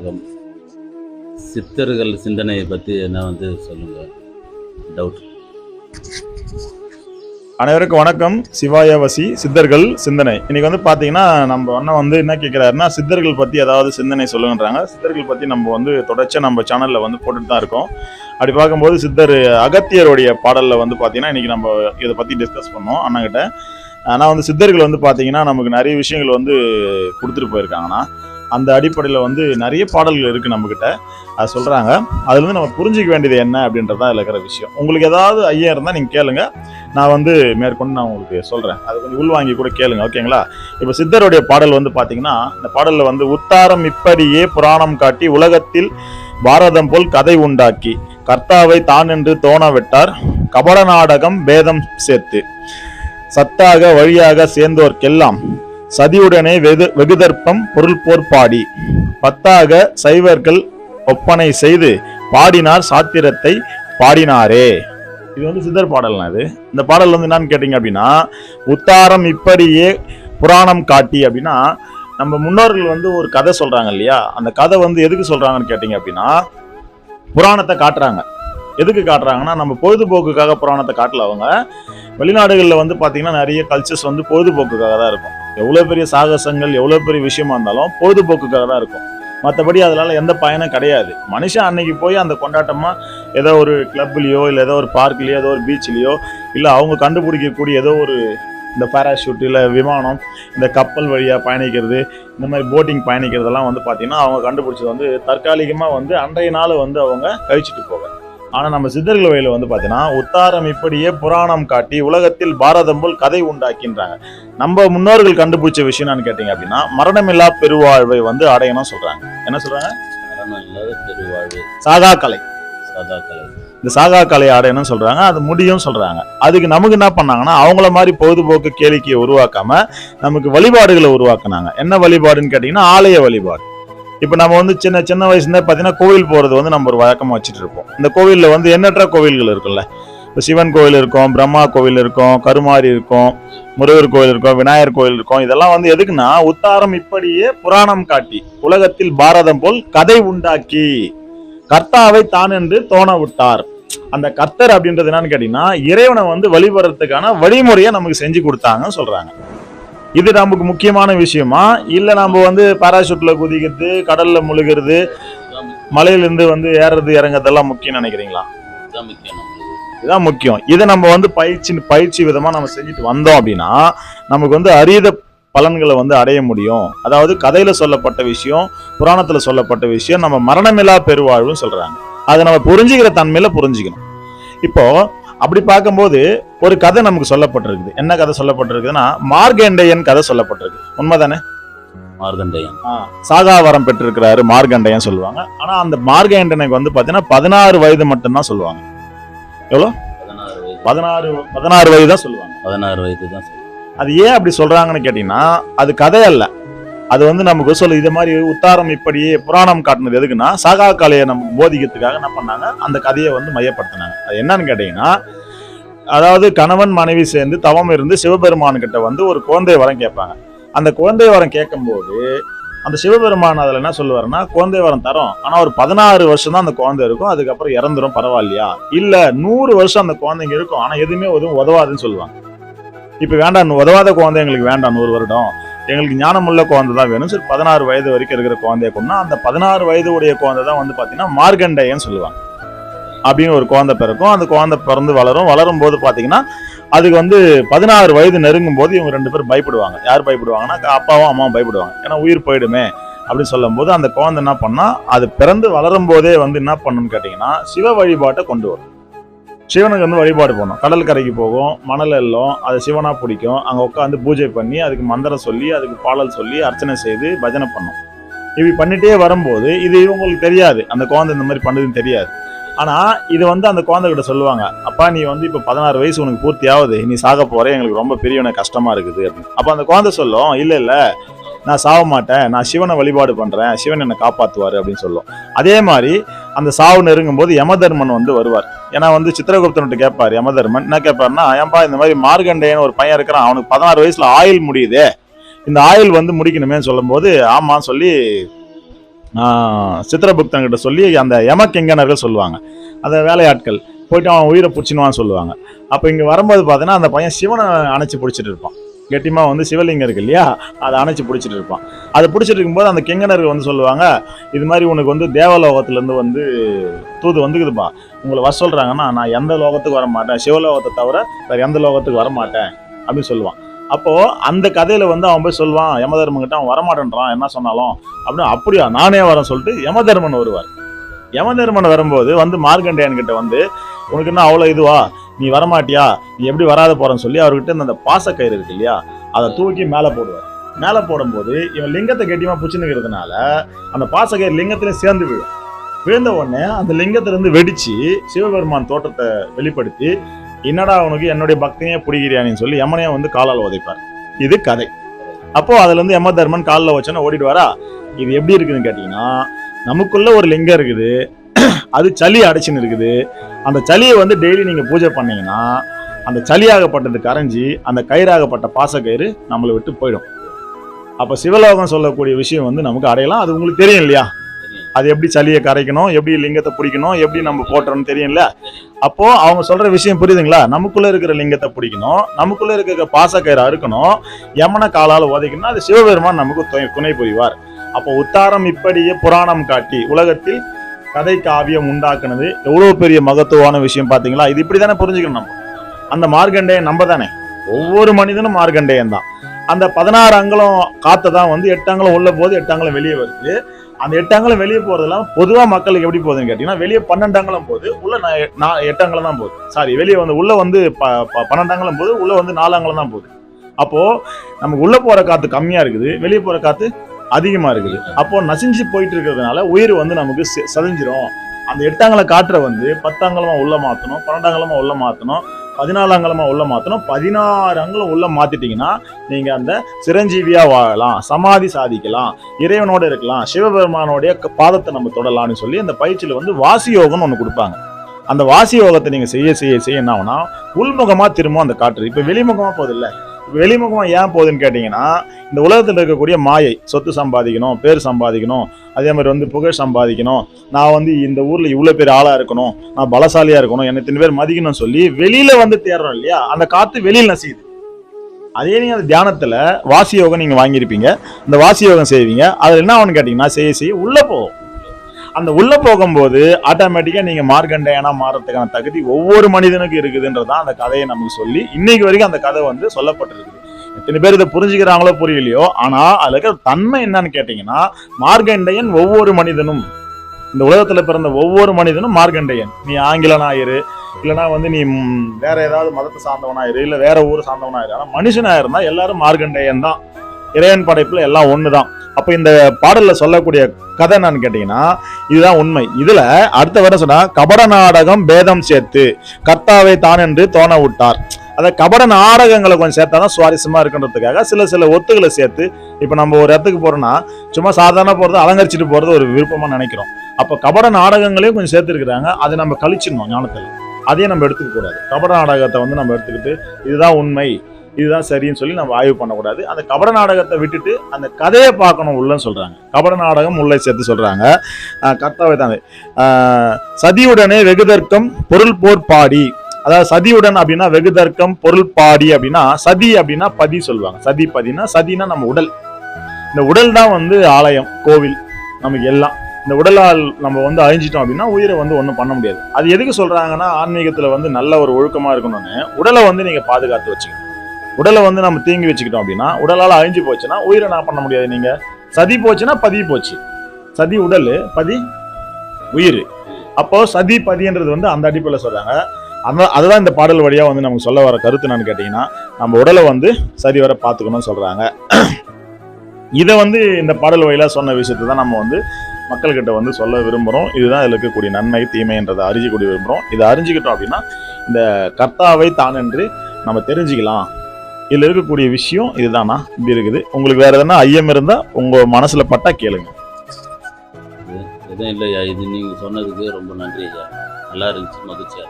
அகம் சித்தர்கள் சிந்தனையை பற்றி என்ன வந்து சொல்லுங்கள் டவுட் அனைவருக்கும் வணக்கம். சிவாயவசி சித்தர்கள் சிந்தனை. இன்னைக்கு வந்து பார்த்தீங்கன்னா நம்ம அண்ணன் வந்து என்ன கேட்குறாருன்னா சித்தர்கள் பற்றி ஏதாவது சிந்தனை சொல்லுங்கன்றாங்க. சித்தர்கள் பற்றி நம்ம வந்து தொடர்ச்சியாக நம்ம சேனலில் வந்து போட்டுட்டு தான் இருக்கோம். அப்படி பார்க்கும்போது சித்தர் அகத்தியருடைய பாடலில் வந்து பார்த்தீங்கன்னா இன்றைக்கி நம்ம இதை பற்றி டிஸ்கஸ் பண்ணோம் அண்ணங்கிட்ட ஆனால் வந்து சித்தர்கள் வந்து பார்த்தீங்கன்னா நமக்கு நிறைய விஷயங்கள் வந்து கொடுத்துட்டு போயிருக்காங்கன்னா அந்த அடிப்படையில் வந்து நிறைய பாடல்கள் இருக்குது நம்மக்கிட்ட அது சொல்கிறாங்க அதுலேருந்து நம்ம புரிஞ்சிக்க வேண்டியது என்ன அப்படின்றது தான் இருக்கிற விஷயம். உங்களுக்கு ஏதாவது ஐயா இருந்தால் நீங்கள் கேளுங்க. நான் வந்து மேற்கொண்டு நான் உங்களுக்கு சொல்கிறேன் அது கொஞ்சம் உள்வாங்கி கூட கேளுங்க. ஓகேங்களா? இப்போ சித்தருடைய பாடல் வந்து பார்த்தீங்கன்னா இந்த பாடலில் வந்து உத்தாரம் இப்படியே புராணம் காட்டி உலகத்தில் பாரதம் போல் கதை உண்டாக்கி கர்த்தாவை தான் என்று தோண விட்டார் கபட நாடகம் பேதம் சேர்த்து சத்தாக வழியாக சேர்ந்தோர்க்கெல்லாம் சதியுடனே வெகு வெகுதர்ப்பம் பொருள் போர் பாடி. பத்தாக சைவர்கள் ஒப்பனை செய்து பாடினார் சாத்திரத்தை பாடினாரே. இது வந்து சித்தர் பாடல்னா இது. இந்த பாடல் வந்து என்னன்னு கேட்டீங்க அப்படின்னா உத்தாரம் இப்படியே புராணம் காட்டி அப்படின்னா நம்ம முன்னோர்கள் வந்து ஒரு கதை சொல்றாங்க இல்லையா? அந்த கதை வந்து எதுக்கு சொல்றாங்கன்னு கேட்டீங்க அப்படின்னா புராணத்தை காட்டுறாங்க. எதுக்கு காட்டுறாங்கன்னா நம்ம பொழுதுபோக்குக்காக புராணத்தை காட்டல அவங்க. வெளிநாடுகளில் வந்து பார்த்தீங்கன்னா நிறைய கல்ச்சர்ஸ் வந்து பொழுதுபோக்குக்காக தான் இருக்கும். எவ்வளோ பெரிய சாகசங்கள் எவ்வளோ பெரிய விஷயமா இருந்தாலும் பொழுதுபோக்குக்காக தான் இருக்கும். மற்றபடி அதனால எந்த பயனும் கிடையாது. மனுஷன் அன்னைக்கு போய் அந்த கொண்டாட்டமாக ஏதோ ஒரு கிளப்லேயோ இல்லை ஏதோ ஒரு பார்க்லேயோ ஏதோ ஒரு பீச்லேயோ இல்லை அவங்க கண்டுபிடிக்கக்கூடிய ஏதோ ஒரு இந்த பேராஷூட் இல்லை விமானம் இந்த கப்பல் வழியாக பயணிக்கிறது இந்த மாதிரி போட்டிங் பயணிக்கிறதெல்லாம் வந்து பார்த்திங்கன்னா அவங்க கண்டுபிடிச்சது வந்து தற்காலிகமாக வந்து அன்றைய நாள் வந்து அவங்க கழிச்சிட்டு போவாங்க. ஆனால் நம்ம சித்தர்கள் வழியில் வந்து பார்த்தீங்கன்னா உத்தாரம் இப்படியே புராணம் காட்டி உலகத்தில் பாரதம் போல் கதை உண்டாக்கின்றாங்க. நம்ம முன்னோர்கள் கண்டுபிடிச்ச விஷயம் என்னன்னு கேட்டிங்க அப்படின்னா மரணமில்லா பெருவாழ்வை வந்து அடையணும் சொல்கிறாங்க என்ன சொல்கிறாங்க பெருவாழ்வு. சாகா கலை. சாதா கலை. இந்த சாகா கலை அடையணும்னு சொல்றாங்க அது முடியும் சொல்றாங்க. அதுக்கு நமக்கு என்ன பண்ணாங்கன்னா அவங்கள மாதிரி பொழுதுபோக்கு கேளிக்கையை உருவாக்காம நமக்கு வழிபாடுகளை உருவாக்குனாங்க. என்ன வழிபாடுன்னு கேட்டீங்கன்னா ஆலய வழிபாடு. இப்போ நம்ம வந்து சின்ன சின்ன வயசுல பார்த்தீங்கன்னா கோவில் போகிறது வந்து நம்ம ஒரு வழக்கமாக வச்சுட்டு இருப்போம். இந்த கோவிலில் வந்து எண்ணற்ற கோவில்கள் இருக்குல்ல இப்போ சிவன் கோவில் இருக்கும் பிரம்மா கோவில் இருக்கும் கருமாரி இருக்கும் முருகர் கோவில் இருக்கும் விநாயகர் கோவில் இருக்கும். இதெல்லாம் வந்து எதுக்குன்னா உத்தாரம் இப்படியே புராணம் காட்டி உலகத்தில் பாரதம் போல் கதை உண்டாக்கி கர்த்தாவை தான் என்று தோண விட்டார். அந்த கர்த்தர் அப்படின்றது என்னன்னு கேட்டீங்கன்னா இறைவனை வந்து வழிபடுறதுக்கான வழிமுறையை நமக்கு செஞ்சு கொடுத்தாங்கன்னு சொல்றாங்க. இது நமக்கு முக்கியமான விஷயமா? இல்ல நம்ம வந்து பாராசூட்ல குதிக்கிறது கடல்ல முழுகிறது. மலையிலிருந்து வந்து ஏறுறது இறங்குறதெல்லாம் முக்கியம் நினைக்கிறீங்களா? இதுதான் முக்கியம். இதை நம்ம வந்து பயிற்சி பயிற்சி விதமா நம்ம செஞ்சுட்டு வந்தோம் அப்படின்னா நமக்கு வந்து அரியத பலன்களை வந்து அடைய முடியும். அதாவது கதையில சொல்லப்பட்ட விஷயம் புராணத்துல சொல்லப்பட்ட விஷயம் நம்ம மரணமில்லா பெருவாழ்வுன்னு சொல்றாங்க. அதை நம்ம புரிஞ்சுக்கிற தன்மையில புரிஞ்சுக்கணும். இப்போ அப்படி பார்க்கும்போது ஒரு கதை நமக்கு சொல்லப்பட்டிருக்குது. என்ன கதை சொல்லப்பட்டிருக்குதுன்னா மார்கண்டேயன் கதை சொல்லப்பட்டிருக்கு. உண்மைதானே? மார்கண்டேயன். சாகாவரம் பெற்றிருக்கிறாரு மார்கண்டையன் சொல்லுவாங்க. ஆனா அந்த மார்கண்டனுக்கு வந்து பாத்தீங்கன்னா பதினாறு வயது மட்டும்தான் சொல்லுவாங்க. வயது. பதினாறு பதினாறு வயது தான் சொல்லுவாங்க. பதினாறு வயது தான். அது ஏன் அப்படி சொல்றாங்கன்னு கேட்டீங்கன்னா அது கதை அல்ல. அது வந்து நமக்கு சொல்லு இது மாதிரி உத்தாரம் இப்படி புராணம் காட்டினது எதுக்குன்னா சாகா கலையை நமக்கு போதிக்கிறதுக்காக என்ன பண்ணாங்க? அந்த கதையை வந்து மையப்படுத்தினாங்க. அது என்னன்னு கேட்டீங்கன்னா அதாவது கணவன் மனைவி சேர்ந்து தவம் இருந்து சிவபெருமான் கிட்ட வந்து ஒரு குழந்தை வரம் கேட்பாங்க. அந்த குழந்தை வரம் கேட்கும்போது அந்த சிவபெருமான் அதில் என்ன சொல்லுவாருன்னா குழந்தை வரம் தரோம். ஆனால் ஒரு பதினாறு வருஷம் தான் அந்த குழந்தை இருக்கும். அதுக்கப்புறம் இறந்துரும் பரவாயில்லையா? இல்லை நூறு வருஷம் அந்த குழந்தைங்க இருக்கும். ஆனால் எதுவுமே எதுவும் உதவாதுன்னு சொல்லுவாங்க. இப்போ வேண்டாம் உதவாத குழந்தை எங்களுக்கு வேண்டாம் நூறு வருடம். எங்களுக்கு ஞானமுள்ள குழந்தை தான் வேணும். சரி பதினாறு வயது வரைக்கும் இருக்கிற குழந்தைய கொண்டா அந்த பதினாறு வயது உடைய குழந்தை தான் வந்து பார்த்தீங்கன்னா மார்கண்டையன்னு சொல்லுவாங்க. அப்படின்னு ஒரு குழந்தை பிறக்கும். அந்த குழந்தை பிறந்து வளரும். வளரும் போது பார்த்தீங்கன்னா அதுக்கு வந்து பதினாறு வயது நெருங்கும் போது இவங்க ரெண்டு பேரும் பயப்படுவாங்க. யார் பயப்படுவாங்கன்னா அப்பாவும் அம்மாவும் பயப்படுவாங்க. ஏன்னா உயிர் போயிடுமே அப்படின்னு சொல்லும் போது அந்த குழந்தை என்ன பண்ணால் அது பிறந்து வளரும் போதே வந்து என்ன பண்ணுன்னு கேட்டிங்கன்னா சிவ வழிபாட்டை கொண்டு வரும். சிவனுக்கு வந்து வழிபாடு போகணும். கடல் கரைக்கு போகும் மணல் எல்லாம் அதை சிவனாக பிடிக்கும். அங்கே உட்காந்து பூஜை பண்ணி அதுக்கு மந்திரம் சொல்லி அதுக்கு பாடல் சொல்லி அர்ச்சனை செய்து பஜனை பண்ணும் இப்படி பண்ணிட்டே வரும்போது இது இவங்களுக்கு தெரியாது. அந்த குழந்தை இந்த மாதிரி பண்ணுதுன்னு தெரியாது. ஆனால் இது வந்து அந்த குழந்தைகிட்ட சொல்லுவாங்க அப்பா நீ வந்து இப்போ பதினாறு வயசு உனக்கு பூர்த்தி ஆகுது. நீ சாக போகிற எங்களுக்கு ரொம்ப பெரியவன கஷ்டமாக இருக்குது. அப்படின்னு. அப்போ அந்த குழந்தை சொல்லும் இல்லை இல்லை நான் சாக மாட்டேன். நான் சிவனை வழிபாடு பண்ணுறேன் சிவன் என்னை காப்பாற்றுவார் அப்படின்னு சொல்லும். அதே மாதிரி அந்த சாவு நெருங்கும் போது யமதர்மன் வந்து வருவார். ஏன்னா வந்து சித்திரகுப்தன்ட்டு கேட்பார் யமதர்மன். என்ன கேட்பாருன்னா ஏன்பா இந்த மாதிரி மார்கண்டேன்னு ஒரு பையன் இருக்கிறான். அவனுக்கு பதினாறு வயசுல ஆயில் முடியுதே. இந்த ஆயில் வந்து முடிக்கணுமே சொல்லும்போது ஆமான்னு சொல்லி ஆஹ், சித்திரபுக்தன் கிட்ட சொல்லி அந்த யமக்கிங்கனர்கள் சொல்லுவாங்க. அந்த வேலையாட்கள். போயிட்டு அவன் உயிரை பிடிச்சினுவான்னு சொல்லுவாங்க. அப்போ இங்கே வரும்போது பார்த்தீங்கன்னா அந்த பையன் சிவனை அணைச்சி பிடிச்சிட்டு இருப்பான். கெட்டிமா வந்து சிவலிங்கம் இருக்கு இல்லையா? அதை அணைச்சி பிடிச்சிட்டு இருப்பான். அதை பிடிச்சிட்டு இருக்கும்போது அந்த கிங்கனர்கள் வந்து சொல்லுவாங்க இது மாதிரி உனக்கு வந்து தேவலோகத்துலேருந்து வந்து தூது வந்துக்குதுப்பா. உங்களை வர சொல்கிறாங்கன்னா நான் எந்த லோகத்துக்கு வர மாட்டேன் சிவலோகத்தை தவிர வேறு எந்த லோகத்துக்கு வர மாட்டேன் அப்படின்னு சொல்லுவான். அப்போது அந்த கதையில் வந்து அவன் போய் சொல்லுவான் யமதர்மங்கிட்ட அவன் வரமாட்டேன்றான் என்ன சொன்னாலும்? அப்படின்னு அப்படியா நானே வரேன் சொல்லிட்டு யமதர்மன் வருவார். யமதர்மன் வரும்போது வந்து மார்கண்டேயன்கிட்ட வந்து உனக்கு என்ன அவ்வளோ இதுவா? நீ வரமாட்டியா? நீ எப்படி வராத போறன்னு சொல்லி அவர்கிட்ட அந்த பாசக்கயிறு இருக்கு இல்லையா? அதை தூக்கி மேலே போடுவார். மேலே போடும்போது இவன் லிங்கத்தை கெட்டியமா பிடிச்சுன்னுக்கிறதுனால அந்த பாசக்கயிறு லிங்கத்திலையும் சேர்ந்து விழும். விழுந்த உடனே அந்த லிங்கத்திலிருந்து வெடிச்சு சிவபெருமான் தோற்றத்தை வெளிப்படுத்தி என்னடா உனக்கு என்னுடைய பக்தியே பிடிக்கிறியான்னு சொல்லி யமனையே வந்து காலால் உதைப்பார். இது கதை. அப்போ அதுல இருந்து யம தர்மன் காலில் வச்சோன்னா ஓடிடுவாரா? இது எப்படி இருக்குதுன்னு கேட்டீங்கன்னா நமக்குள்ள ஒரு லிங்கம் இருக்குது. அது சளி அடைச்சின்னு இருக்குது. அந்த சளியை வந்து டெய்லி நீங்கள் பூஜை பண்ணீங்கன்னா அந்த சளியாகப்பட்டது கரைஞ்சி அந்த கயிறாகப்பட்ட பாசக்கயிறு நம்மளை விட்டு போயிடும். அப்போ சிவலோகம் சொல்லக்கூடிய விஷயம் வந்து நமக்கு அடையலாம். அது உங்களுக்கு தெரியும் இல்லையா? அது எப்படி சளியை கரைக்கணும் எப்படி லிங்கத்தை பிடிக்கணும் எப்படி நம்ம போட்டுறோம்னு தெரியும்ல? அப்போ அவங்க சொல்ற விஷயம் புரியுதுங்களா? நமக்குள்ள இருக்கிற லிங்கத்தை பிடிக்கணும் நமக்குள்ள இருக்கிற பாசக்கயிறை அறுக்கணும் யமன காலால் உதைக்கணும் அது சிவபெருமான் நமக்கு துணை புரிவார். அப்போ உத்தாரம் இப்படியே புராணம் காட்டி உலகத்தில் கதை காவியம் உண்டாக்குனது எவ்வளோ பெரிய மகத்துவமான விஷயம் பார்த்தீங்களா? இது இப்படி தானே புரிஞ்சுக்கணும் நம்ம. அந்த மார்க்கண்டேயன் நம்ம தானே ஒவ்வொரு மனிதனும் மார்க்கண்டேயன் தான். அந்த பதினாறு அங்குலம் காற்றை தான் வந்து எட்டு அங்கலம் உள்ள போது எட்டு அங்கலம் வெளியே வருது. அந்த எட்டு அங்கலம் வெளியே போகிறதெல்லாம் பொதுவாக மக்களுக்கு எப்படி போகுதுன்னு கேட்டிங்கன்னா வெளியே பன்னெண்டு அங்குலம் போகுது உள்ள நான் எட்டு அங்கலம் தான் போகுது. சாரி வெளியே வந்து உள்ளே வந்து ப- ப- பன்னெண்டு அங்குலம் போகுது வந்து நாலு தான் போகுது. அப்போது நமக்கு உள்ளே போகிற காற்று கம்மியாக இருக்குது வெளியே போகிற காற்று அதிகமாக இருக்குது. அப்போ நசிஞ்சு போயிட்டு இருக்கிறதுனால உயிர் வந்து நமக்கு செ- அந்த எட்டாங்கல காற்றை வந்து பத்தாங்கலமாக உள்ள மாற்றணும் பன்னெண்டாங்கலமாக உள்ள மாற்றணும் பதினாலாங்கலமாக உள்ளே உள்ள பதினாறு அங்கலம் உள்ள மாத்திட்டீங்கன்னா நீங்க அந்த சிரஞ்சீவியா வாழலாம் சமாதி சாதிக்கலாம் இறைவனோட இருக்கலாம் சிவபெருமானோடைய பாதத்தை நம்ம தொடலாம்னு சொல்லி அந்த பயிற்சியில் வந்து வாசி யோகம்னு ஒன்று கொடுப்பாங்க. அந்த வாசி யோகத்தை நீங்க செய்ய செய்ய செய்ய என்ன ஆகுனா உள்முகமாக திரும்பும் அந்த காற்று இப்போ வெளிமுகமாக போதில்லை வெளிமுகம் ஏன் போகுதுன்னு கேட்டிங்கன்னா இந்த உலகத்தில் இருக்கக்கூடிய மாயை சொத்து சம்பாதிக்கணும் பேர் சம்பாதிக்கணும் அதே மாதிரி வந்து புகழ் சம்பாதிக்கணும் நான் வந்து இந்த ஊரில் இவ்வளோ பேர் ஆளாக இருக்கணும் நான் பலசாலியாக இருக்கணும் என்னை இத்தனை பேர் மதிக்கணும்னு சொல்லி வெளியில் வந்து தேடுறோம் இல்லையா? அந்த காற்று வெளியில் நசியுது. அதே நீங்கள் அந்த தியானத்தில் வாசி யோகம் நீங்கள் வாங்கியிருப்பீங்க. அந்த வாசி யோகம் செய்வீங்க. அதில் என்ன ஆகும்னு கேட்டிங்கன்னா செய்ய செய்ய உள்ளே போகும். அந்த உள்ள போகும்போது ஆட்டோமேட்டிக்கா நீங்க மார்க்கண்டையனா மாறதுக்கான தகுதி ஒவ்வொரு மனிதனுக்கும் இருக்குதுன்றதான் அந்த கதையை நமக்கு சொல்லி இன்னைக்கு வரைக்கும் அந்த கதை வந்து சொல்லப்பட்டிருக்குது. எத்தனை பேர் இதை புரிஞ்சுக்கிறாங்களோ புரியலையோ ஆனா அதுல இருக்கிற தன்மை என்னன்னு கேட்டீங்கன்னா மார்க்கண்டையன் ஒவ்வொரு மனிதனும் இந்த உலகத்துல பிறந்த ஒவ்வொரு மனிதனும் மார்க்கண்டையன் நீ ஆங்கிலனாயிரு இல்லைன்னா வந்து நீ வேற ஏதாவது மதத்தை சார்ந்தவனாயிரு இல்ல வேற ஊர் சார்ந்தவனாயிரு ஆனா மனுஷனாயிருந்தா எல்லாரும் மார்க்கண்டையன் தான். இறைவன் படைப்புல எல்லாம் ஒண்ணுதான். அப்போ இந்த பாடலில் சொல்லக்கூடிய கதை என்னன்னு கேட்டீங்கன்னா இதுதான் உண்மை. இதில் அடுத்த வர சொன்னால் கபட நாடகம் பேதம் சேர்த்து கர்த்தாவை தான் என்று தோண விட்டார். அதை கபட நாடகங்களை கொஞ்சம் சேர்த்தாதான் சுவாரஸ்யமாக இருக்குன்றதுக்காக சில சில ஒத்துக்களை சேர்த்து இப்போ நம்ம ஒரு இடத்துக்கு போகிறோன்னா சும்மா சாதாரண போகிறது அலங்கரிச்சுட்டு போகிறது ஒரு விருப்பமாக நினைக்கிறோம். அப்போ கபட நாடகங்களையும் கொஞ்சம் சேர்த்துருக்குறாங்க அதை நம்ம கழிச்சிடணும் ஞானத்தில். அதையும் நம்ம எடுத்துக்க கூடாது. கபட நாடகத்தை வந்து நம்ம எடுத்துக்கிட்டு இதுதான் உண்மை. இதுதான் சரின்னு சொல்லி நம்ம ஆய்வு பண்ணக்கூடாது. அந்த கபட நாடகத்தை விட்டுட்டு அந்த கதையை பார்க்கணும் உள்ளன்னு சொல்கிறாங்க கபட நாடகம் உள்ளே சேர்த்து சொல்கிறாங்க கர்த்தாவை தான். சதியுடனே வெகுதர்க்கம் பொருள் போர் பாடி. அதாவது சதியுடன் அப்படின்னா வெகுதர்க்கம் பொருள் பாடி அப்படின்னா சதி அப்படின்னா பதி சொல்லுவாங்க. சதி பதினா சதினா நம்ம உடல். இந்த உடல் தான் வந்து ஆலயம் கோவில் நமக்கு எல்லாம். இந்த உடலால் நம்ம வந்து அழிஞ்சிட்டோம் அப்படின்னா உயிரை வந்து ஒன்றும் பண்ண முடியாது. அது எதுக்கு சொல்றாங்கன்னா ஆன்மீகத்தில் வந்து நல்ல ஒரு ஒழுக்கமாக இருக்கணும்னு. உடலை வந்து நீங்கள் பாதுகாத்து வச்சுக்கணும். உடலை வந்து நம்ம தீங்கி வச்சுக்கிட்டோம் அப்படின்னா உடலால் அழிஞ்சு போச்சுன்னா உயிரை என்ன பண்ண முடியாது நீங்கள் சதி போச்சுன்னா பதி போச்சு. சதி உடல் பதி உயிர். அப்போ சதி பதின்றது வந்து அந்த அடிப்படையில் சொல்கிறாங்க அந்த அதுதான் இந்த பாடல் வழியாக வந்து நமக்கு சொல்ல வர கருத்து என்னன்னு கேட்டிங்கன்னா நம்ம உடலை வந்து சரி வர பார்த்துக்கணும்னு சொல்கிறாங்க இதை வந்து இந்த பாடல் வழியில சொன்ன விஷயத்தை தான் நம்ம வந்து மக்கள்கிட்ட வந்து சொல்ல விரும்புகிறோம் இதுதான் இதில் இருக்கக்கூடிய நன்மை தீமைன்றதை அறிஞ்சிக்கூடிய விரும்புகிறோம் இதை அறிஞ்சிக்கிட்டோம் அப்படின்னா இந்த கர்த்தாவை தான் என்று நம்ம தெரிஞ்சுக்கலாம். இதில் இருக்கக்கூடிய விஷயம் இதுதானா? இப்படி இருக்குது. உங்களுக்கு வேற எதனா ஐயம் இருந்தால் உங்கள் மனசில் பட்டா கேளுங்க. எதுவும் இல்லையா? இது நீங்கள் சொன்னதுக்கு ரொம்ப நன்றி ஐயா. நல்லா இருந்துச்சு. மகிழ்ச்சியா.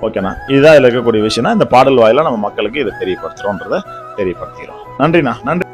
ஓகேண்ணா. இதுதான் இதில் இருக்கக்கூடிய விஷயம்னா இந்த பாடல் வாயிலா நம்ம மக்களுக்கு இதை தெரியப்படுத்துகிறோன்றதை தெரியப்படுத்திக்கிறோம். நன்றிண்ணா. நன்றி.